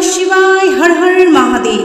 শিবায়, হর হর মহাদেব।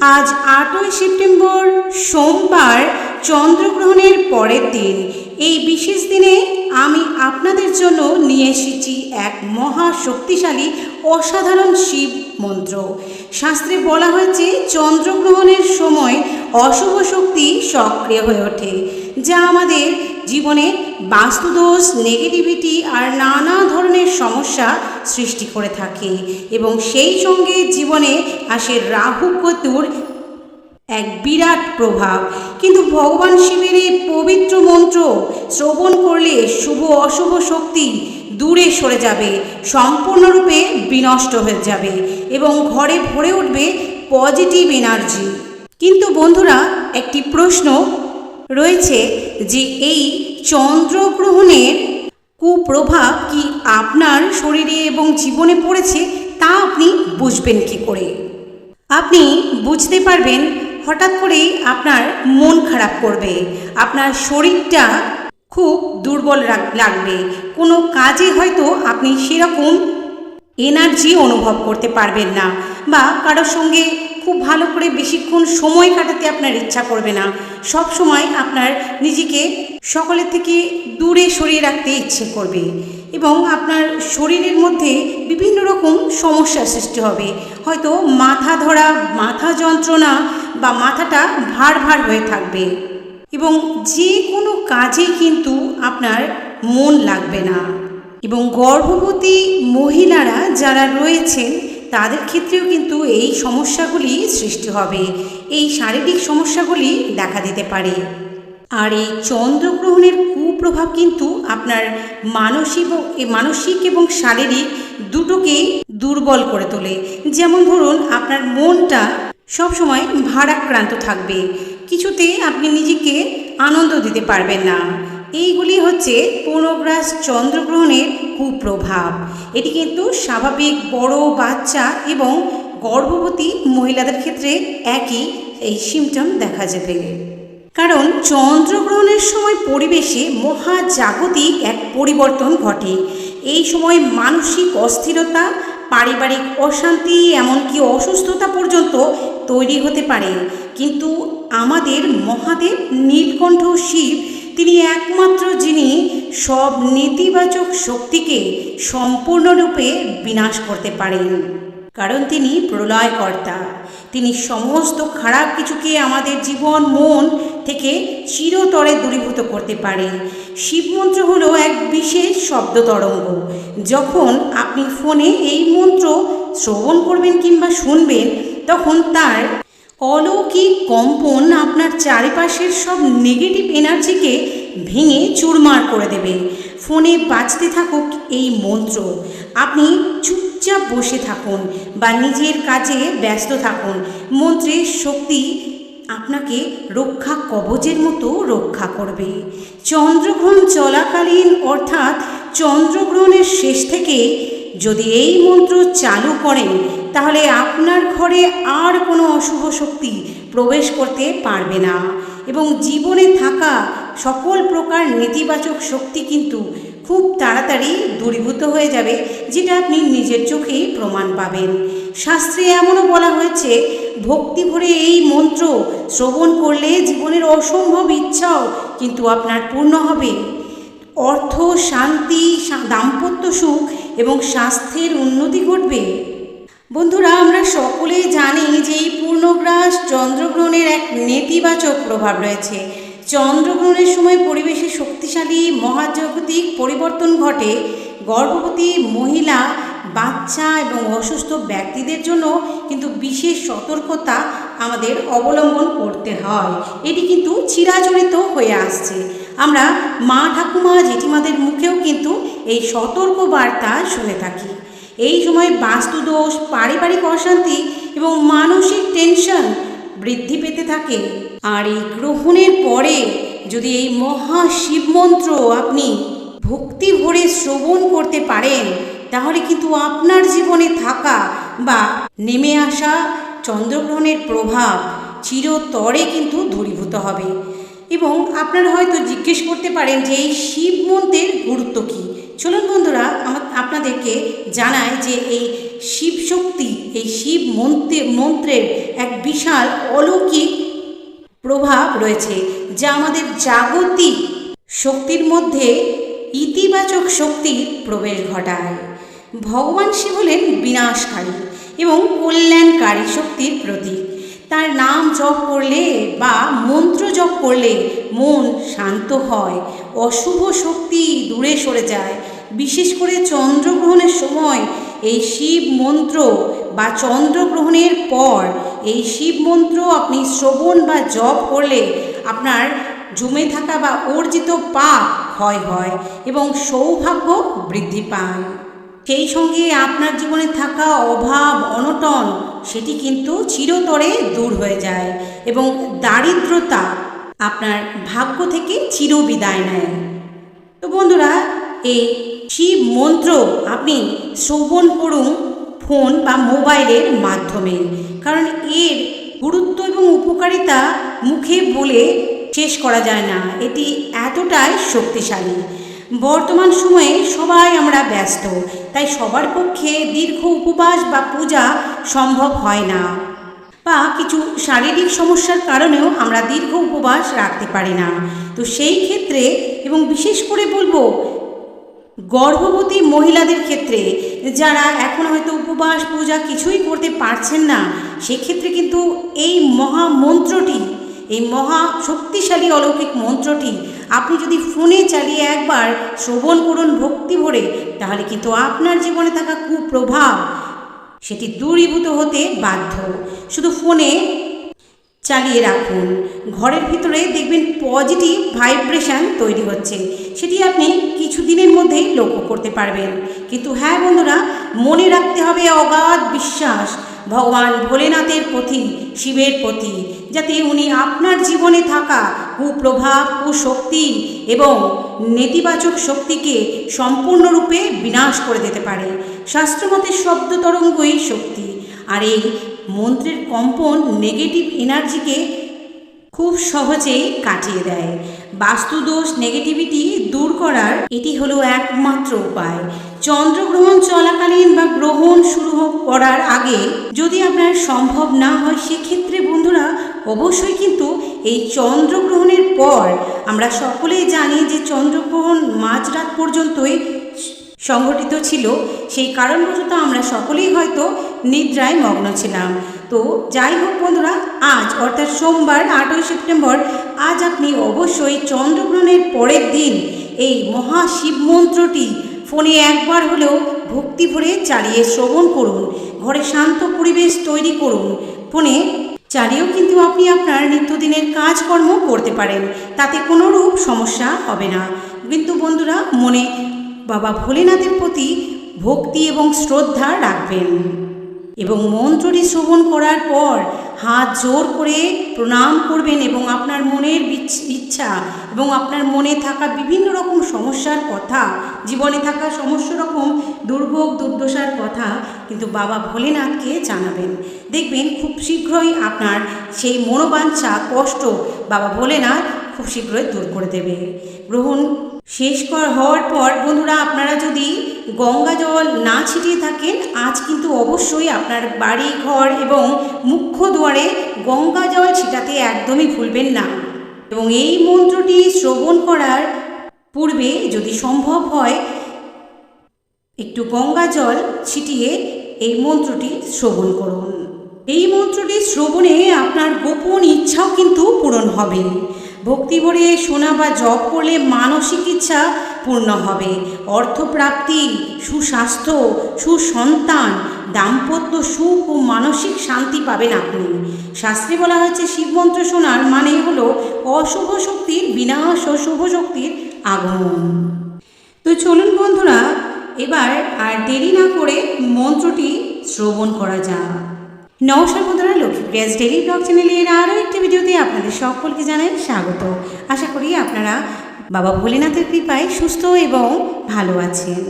আজ আটই সেপ্টেম্বর, সোমবার, চন্দ্রগ্রহণের পরের দিন। এই বিশেষ দিনে আমি আপনাদের জন্য নিয়ে এসেছি এক মহা শক্তিশালী, অসাধারণ শিব মন্ত্র। শাস্ত্রে বলা হয়েছে, চন্দ্রগ্রহণের সময় অশুভ শক্তি সক্রিয় হয়ে ওঠে, যা আমাদের জীবনে বাস্তুদোষ নেগেটিভিটি আর নানা ধরনের সমস্যা সৃষ্টি করে থাকে এবং সেই সঙ্গে জীবনে আসে রাহু কেতুর এক বিরাট প্রভাব। কিন্তু ভগবান শিবের এই পবিত্র মন্ত্র শ্রবণ করলে শুভ অশুভ শক্তি দূরে সরে যাবে, সম্পূর্ণরূপে বিনষ্ট হয়ে যাবে এবং ঘরে ভরে উঠবে পজিটিভ এনার্জি কিন্তু বন্ধুরা, একটি প্রশ্ন রয়েছে যে এই চন্দ্রগ্রহণের কুপ্রভাব কি আপনার শরীরে এবং জীবনে পড়েছে তা আপনি বুঝবেন কি করে? আপনি বুঝতে পারবেন হঠাৎ করেই আপনার মন খারাপ করবে, আপনার শরীরটা খুব দুর্বল লাগবে। কোনো কাজে হয়তো আপনি সেরকম এনার্জি অনুভব করতে পারবেন না বা কারোর সঙ্গে খুব ভালো করে বেশিক্ষণ সময় কাটাতে আপনার ইচ্ছা করবে না। সব সময় আপনার নিজেকে সকলের থেকে দূরে সরিয়ে রাখতে ইচ্ছে করবে এবং আপনার শরীরের মধ্যে বিভিন্ন রকম সমস্যার সৃষ্টি হবে। হয়তো মাথা ধরা, মাথা যন্ত্রণা বা মাথাটা ভার ভার হয়ে থাকবে এবং যে কোনো কাজে কিন্তু আপনার মন লাগবে না। এবং গর্ভবতী মহিলারা যারা রয়েছেন তাদের ক্ষেত্রেও কিন্তু এই সমস্যাগুলি সৃষ্টি হবে। এই শারীরিক সমস্যাগুলি দেখা দিতে পারে। আর এই চন্দ্রগ্রহণের কুপ্রভাব কিন্তু আপনার মানসিক মানসিক এবং শারীরিক দুটোকেই দুর্বল করে তোলে। যেমন ধরুন, আপনার মনটা সবসময় ভারাক্রান্ত থাকবে। কিছুতে আপনি নিজেকে আনন্দ দিতে পারবেন না। এইগুলি হচ্ছে পূর্ণগ্রাস চন্দ্রগ্রহণের কুপ্রভাব। এটি কিন্তু স্বাভাবিক বড় বাচ্চা এবং গর্ভবতী মহিলাদের ক্ষেত্রে একই এই সিমটম দেখা যাবে। কারণ চন্দ্রগ্রহণের সময় পরিবেশে মহাজাগতিক এক পরিবর্তন ঘটে। এই সময় মানসিক অস্থিরতা, পারিবারিক অশান্তি, এমনকি অসুস্থতা পর্যন্ত তৈরি হতে পারে। কিন্তু আমাদের মহাদেব নীলকণ্ঠ শিব তিনি একমাত্র যিনি সব নেতিবাচক শক্তিকে সম্পূর্ণরূপে বিনাশ করতে পারেন। কারণ তিনি প্রলয়কর্তা। তিনি সমস্ত খারাপ কিছুকে আমাদের জীবন, মন থেকে চিরতরে দূরীভূত করতে পারে শিবমন্ত্র হলো এক বিশেষ শব্দ তরঙ্গ। যখন আপনি ফোনে এই মন্ত্র শ্রবণ করবেন কিংবা শুনবেন, তখন তার অলৌকিক কম্পন আপনার চারিপাশের সব নেগেটিভ এনার্জিকে ভেঙে চুরমার করে দেবে। ফোনে বাঁচতে থাকুক এই মন্ত্র। আপনি চুপচাপ বসে থাকুন বা নিজের কাজে ব্যস্ত থাকুন। মন্ত্রের শক্তি আপনাকে রক্ষা কবচের মতো রক্ষা করবে। চন্দ্রগ্রহণ চলাকালীন অর্থাৎ চন্দ্রগ্রহণের শেষ থেকে যদি এই মন্ত্র চালু করেন তাহলে আপনার ঘরে আর কোনো অশুভ শক্তি প্রবেশ করতে পারবে না। এবং জীবনে থাকা সকল প্রকার নেতিবাচক শক্তি কিন্তু খুব তাড়াতাড়ি দূরীভূত হয়ে যাবে, যেটা আপনি নিজের চোখেই প্রমাণ পাবেন। শাস্ত্রে এমনও বলা হয়েছে, ভক্তি ভরে এই মন্ত্র শ্রবণ করলে জীবনের অসম্ভব ইচ্ছাও কিন্তু আপনার পূর্ণ হবে। অর্থ, শান্তি দাম্পত্য সুখ এবং স্বাস্থ্যের উন্নতি ঘটবে। বন্ধুরা, আমরা সকলেই জানি যে এই পূর্ণগ্রাস চন্দ্রগ্রহণের এক নেতিবাচক প্রভাব রয়েছে। চন্দ্রগ্রহণের সময় পরিবেশে শক্তিশালী মহাজাগতিক পরিবর্তন ঘটে। গর্ভবতী মহিলা, বাচ্চা এবং অসুস্থ ব্যক্তিদের জন্য কিন্তু বিশেষ সতর্কতা আমাদের অবলম্বন করতে হয়। এটি কিন্তু চিরাচরিত হয়ে আসছে। আমরা মা ঠাকুমা জেঠিমাদের মুখেও কিন্তু এই সতর্ক বার্তা শুনে থাকি। এই সময় বাস্তুদোষ, পারিবারিক অশান্তি এবং মানসিক টেনশন বৃদ্ধি পেতে থাকে। আর এই গ্রহণের পরে যদি এই মহা শিব মন্ত্র আপনি ভক্তি ভরে শ্রবণ করতে পারেন, তাহলে কিন্তু আপনার জীবনে থাকা বা নেমে আসা চন্দ্রগ্রহণের প্রভাব চিরতরে কিন্তু দূরীভূত হবে। এবং আপনারা হয়তো জিজ্ঞেস করতে পারেন যে এই শিব মন্ত্রের গুরুত্ব কী? চলুন বন্ধুরা আপনাদেরকে জানায় যে এই শিব শক্তি, এই শিব মন্ত্রে, মন্ত্রের এক বিশাল অলৌকিক প্রভাব রয়েছে, যা আমাদের জাগতিক শক্তির মধ্যে ইতিবাচক শক্তির প্রবেশ ঘটায়। ভগবান শিব হলেন বিনাশকারী এবং কল্যাণকারী শক্তির প্রতীক। তার নাম জপ করলে বা মন্ত্র জপ করলে মন শান্ত হয়, অশুভ শক্তি দূরে সরে যায়। বিশেষ করে চন্দ্রগ্রহণের সময় এই শিব মন্ত্র বা চন্দ্রগ্রহণের পর এই শিব মন্ত্র আপনি শ্রবণ বা জপ করলে আপনার জমে থাকা বা অর্জিত পাপ ক্ষয় হয় এবং সৌভাগ্য বৃদ্ধি পায়। সেই সঙ্গে আপনার জীবনে থাকা অভাব, অনটন, সেটি কিন্তু চিরতরে দূর হয়ে যায় এবং দারিদ্রতা আপনার ভাগ্য থেকে চিরবিদায় নেয়। তো বন্ধুরা, এই শিব মন্ত্র আপনি শ্রবণ করুন ফোন বা মোবাইলের মাধ্যমে। কারণ এর গুরুত্ব এবং উপকারিতা মুখে বলে শেষ করা যায় না। এটি এতটাই শক্তিশালী। বর্তমান সময়ে সবাই আমরা ব্যস্ত, তাই সবার পক্ষে দীর্ঘ উপবাস বা পূজা সম্ভব হয় না বা কিছু শারীরিক সমস্যার কারণেও আমরা দীর্ঘ উপবাস রাখতে পারি না। তো সেই ক্ষেত্রে এবং বিশেষ করে বলব, গর্ভবতী মহিলাদের ক্ষেত্রে যারা এখন হয়তো উপবাস, পূজা কিছুই করতে পারছেন না, সেক্ষেত্রে কিন্তু এই মহা মন্ত্রটি এই মহা শক্তিশালী অলৌকিক মন্ত্রটি আপনি যদি ফোনে চালিয়ে একবার শ্রবণ করুন ভক্তি ভরে, তাহলে কিন্তু আপনার জীবনে থাকা কুপ্রভাব সেটি দূরীভূত হতে বাধ্য। শুধু ফোনে চালিয়ে রাখুন। ঘরের ভিতরে দেখবেন পজিটিভ ভাইব্রেশন তৈরি হচ্ছে। সেটি আপনি কিছুদিনের মধ্যেই লক্ষ্য করতে পারবেন। কিন্তু হ্যাঁ বন্ধুরা, মনে রাখতে হবে অগাধ বিশ্বাস। ভগবান ভোলেনাথের প্রতি শিবের প্রতি যাতে উনি আপনার জীবনে থাকা কুপ্রভাব কুশক্তি এবং নেতিবাচক শক্তিকে সম্পূর্ণরূপে বিনাশ করে দিতে পারে। শাস্ত্রমতে শব্দ তরঙ্গই শক্তি। আর এই মন্ত্রের কম্পন নেগেটিভ এনার্জিকে খুব সহজেই কাটিয়ে দেয়। বাস্তুদোষ নেগেটিভিটি দূর করার এটি হলো একমাত্র উপায়। চন্দ্রগ্রহণ চলাকালীন বা গ্রহণ শুরু করার আগে যদি আপনার সম্ভব না হয়, সেক্ষেত্রে বন্ধুরা অবশ্যই কিন্তু এই চন্দ্রগ্রহণের পর আমরা সকলেই জানি যে চন্দ্রগ্রহণ মাঝরাত পর্যন্তই সংঘটিত ছিল। সেই কারণবশত আমরা সকলেই হয়তো নিদ্রায় মগ্ন ছিলাম। তো যাই হোক বন্ধুরা, আজ অর্থাৎ সোমবার, আটই সেপ্টেম্বর, আজ আপনি অবশ্যই চন্দ্রগ্রহণের পরের দিন এই মহা শিব মন্ত্রটি ফোনে একবার হলেও ভক্তি ভরে চালিয়ে শ্রবণ করুন, ঘরে শান্ত পরিবেশ তৈরি করুন। ফোনে চালিয়েও কিন্তু আপনি আপনার নিত্যদিনের কাজকর্ম করতে পারেন, তাতে কোনো রূপ সমস্যা হবে না। কিন্তু বন্ধুরা, মনে বাবা ভোলেনাথের প্রতি ভক্তি এবং শ্রদ্ধা রাখবেন। এবং মন্ত্রটি শ্রবণ করার পর হাত জোর করে প্রণাম করবেন এবং আপনার মনের ইচ্ছা এবং আপনার মনে থাকা বিভিন্ন রকম সমস্যার কথা, জীবনে থাকা সমস্ত রকম দুর্ভোগ, দুর্দশার কথা কিন্তু বাবা ভোলেনাথকে জানাবেন। দেখবেন খুব শীঘ্রই আপনার সেই মনোবাঞ্ছা, কষ্ট বাবা ভোলেনাথ খুব শীঘ্রই দূর করে দেবে। গ্রহণ শেষ কর, হওয়ার পর বন্ধুরা আপনারা যদি গঙ্গা জল না ছিটিয়ে থাকেন, আজ কিন্তু অবশ্যই আপনার বাড়ি ঘর এবং মুখ্য দুয়ারে গঙ্গা জল ছিটাতে একদমই ভুলবেন না। এবং এই মন্ত্রটি শ্রবণ করার পূর্বে যদি সম্ভব হয়, একটু গঙ্গা জল ছিটিয়ে এই মন্ত্রটি শ্রবণ করুন। এই মন্ত্রটি শ্রবণে আপনার গোপন ইচ্ছাও কিন্তু পূরণ হবে। ভক্তি ভরে শোনা বা জপ করলে মানসিক ইচ্ছা পূর্ণ হবে। অর্থপ্রাপ্তি, সুস্বাস্থ্য, সুসন্তান, দাম্পত্য সুখ ও মানসিক শান্তি পাবেন আপনি। শাস্ত্রে বলা হয়েছে শিবমন্ত্র শোনার মানে হলো অশুভ শক্তির বিনাশ ও শুভ শক্তির আগমন। তো চলুন বন্ধুরা, এবার আর দেরি না করে মন্ত্রটি শ্রবণ করা যাক। নমস্কার বন্ধুরা লক্ষ্মীপ্রিয়াস ডেলি ব্লগ চ্যানেলের আরও একটি ভিডিওতে আপনাদের সকলকে জানাই স্বাগত। আশা করি আপনারা বাবা ভোলেনাথের কৃপায় সুস্থ এবং ভালো আছেন।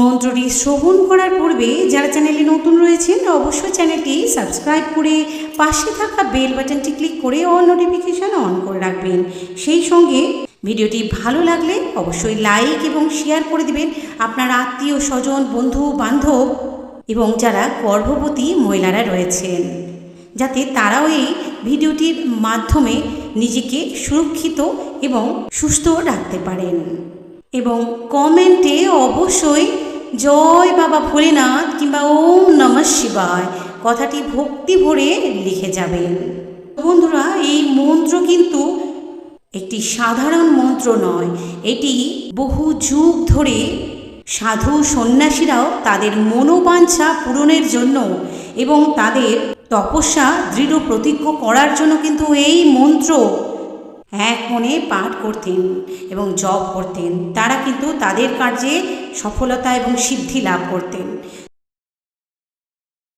মন্ত্রটি শ্রবণ করার পূর্বে যারা চ্যানেলে নতুন রয়েছেন, অবশ্যই চ্যানেলটি সাবস্ক্রাইব করে পাশে থাকা বেল বাটনটি ক্লিক করে অল নোটিফিকেশন অন করে রাখবেন। সেই সঙ্গে ভিডিওটি ভালো লাগলে অবশ্যই লাইক এবং শেয়ার করে দিবেন আপনার আত্মীয় স্বজন, বন্ধু, বান্ধব এবং যারা গর্ভবতী মহিলারা রয়েছেন। যাতে তারাও এই ভিডিওটির মাধ্যমে নিজেকে সুরক্ষিত এবং সুস্থ রাখতে পারেন। এবং কমেন্টে অবশ্যই জয় বাবা ভোলেনাথ কিংবা ওম নমঃ শিবায় কথাটি ভক্তি ভরে লিখে যাবেন। বন্ধুরা, এই মন্ত্র কিন্তু একটি সাধারণ মন্ত্র নয়, এটি বহু যুগ ধরে সাধু সন্ন্যাসীরাও তাদের মনোবাঞ্ছা পূরণের জন্য এবং তাদের তপস্যা দৃঢ় প্রতিজ্ঞ করার জন্য কিন্তু এই মন্ত্র এক মনে পাঠ করতেন এবং জপ করতেন। তারা কিন্তু তাদের কার্যে সফলতা এবং সিদ্ধি লাভ করতেন।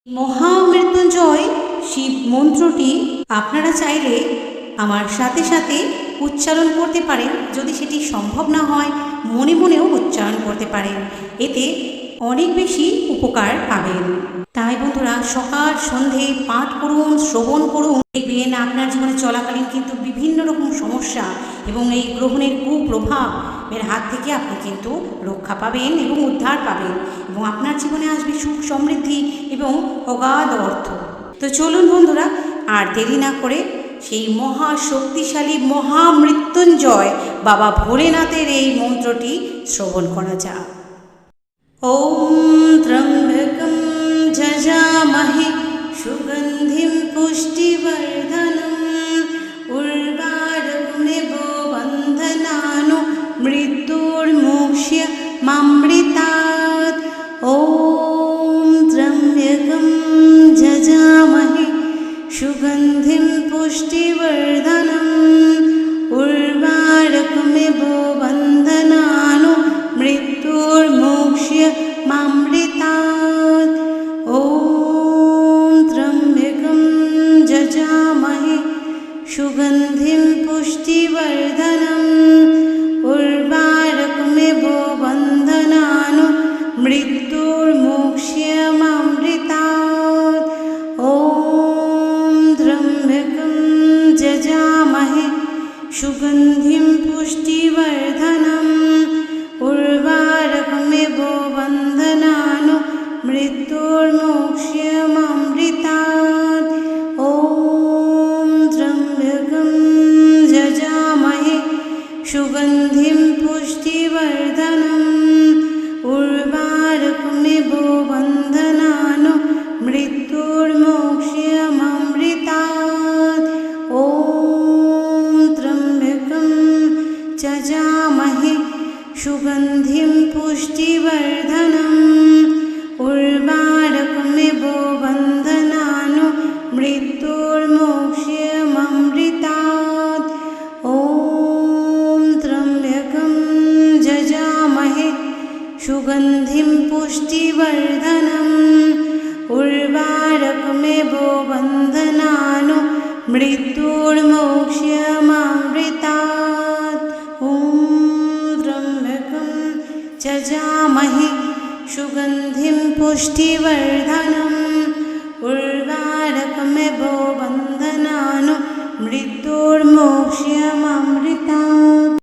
মহামৃত্যুঞ্জয় শিব মন্ত্রটি আপনারা চাইলে আমার সাথে সাথে উচ্চারণ করতে পারেন। যদি সেটি সম্ভব না হয়, মনে মনেও উচ্চারণ করতে পারেন। এতে অনেক বেশি উপকার পাবেন। তাই বন্ধুরা, সকাল, সন্ধে, পাঠ করুন, শ্রবণ করুন। দেখবেন আপনার জীবনে চলাকালীন কিন্তু বিভিন্ন রকম সমস্যা এবং এই গ্রহণের কুপ্রভাব এর হাত থেকে আপনি কিন্তু রক্ষা পাবেন এবং উদ্ধার পাবেন এবং আপনার জীবনে আসবে সুখ সমৃদ্ধি এবং অগাধ অর্থ। তো চলুন বন্ধুরা, আর দেরি না করে সেই মহা শক্তিশালী মহামৃত্যুঞ্জয় বাবা ভোলেনাথের এই মন্ত্রটি শ্রবণ করা যাক। ॐ त्र्यम्बकं सुगंधि सुगन्धिं पुष्टिवर्धनम्। पुष्टिवर्धनम् उर्वारकमिव बन्धनानु मृत्युर्मोक्ष्यमामृतात् पुष्टिवर्धनम् उर्वारकमिव बन्धनानु मृत्युर्मोक्ष्यमामृतात् ॐ त्र्यम्बकं जजामहे सुगन्धिं पुष्टिवर्धनम् उर्वारकमिव बन्धनानु मृत्युर्मोक्ष्यमामृतात् जजामहे सुगन्धिं पुष्टिवर्धनम् उर्वारकमिव बन्धनानु मृत्युर्मोक्ष्यमामृतात्